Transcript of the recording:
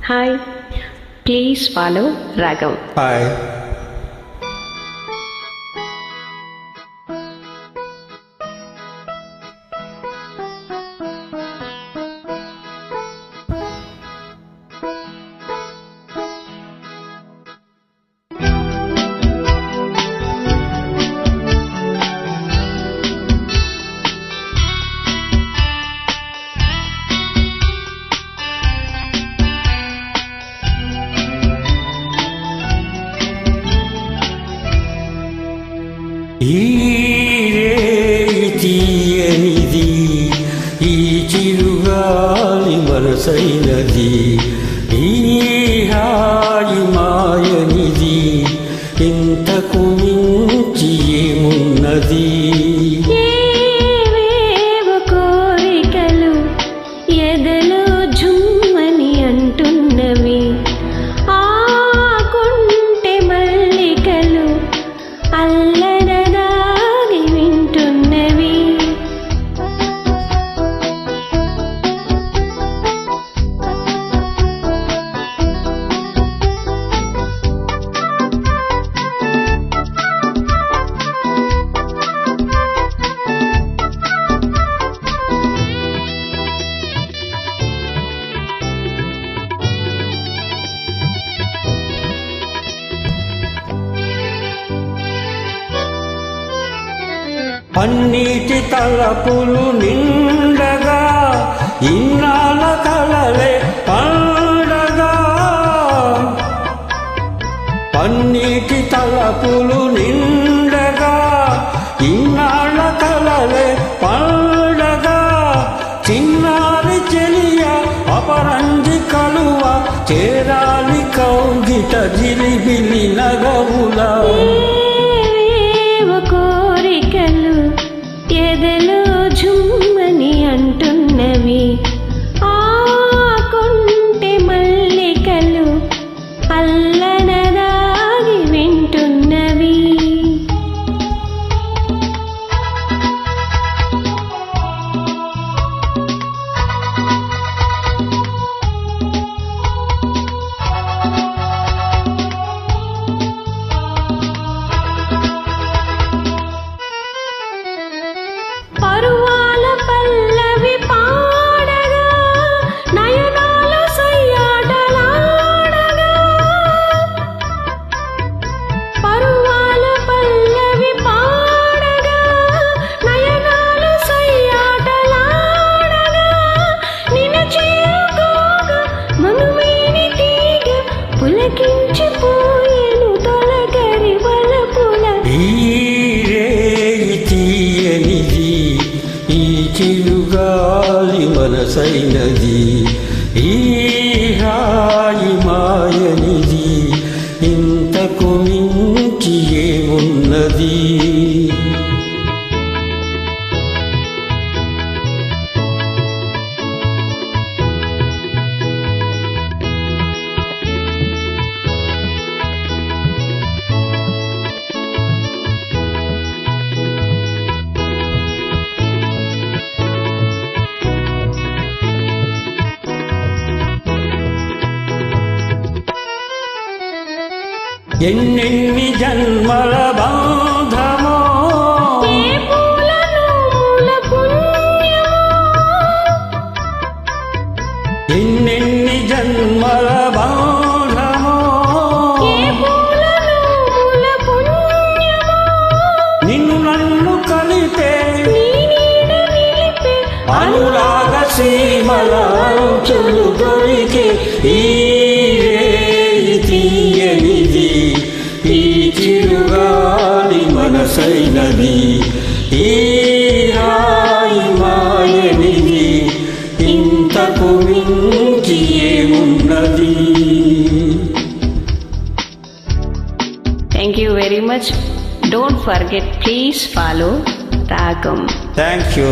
Hi please follow Raghav hi ఈ తీయనిది ఈ చిరుగాలి మనసైనది ఈ హాయి మాయనిది ఇంతకు మించి ఏమున్నది? అన్నిటి తలపులు నిండగా ఇన్నాళ్ళ కలలే పండగా. అన్నిటి తలపులు నిండగా ఇన్నాళ్ళ కలలే పండగా. చిన్నారి చెలియ అపరంజి కలువ చేరాలి కౌగిట జిలిబిలి నగవులా. ఈ చిరుగాలి మనసైనది. ఈ ఎన్నెన్ని జన్మల బంధమో. ఎన్నెన్ని జన్మల బంధమో. నిన్ను నన్ను నిలిపే అనురాగ సీమల దొరికే ఈ మనసైనది ఈ రాయి మాయనిది ఇంతకు మించి ఏమున్నది? Thank you very much don't forget please follow Raagam thank you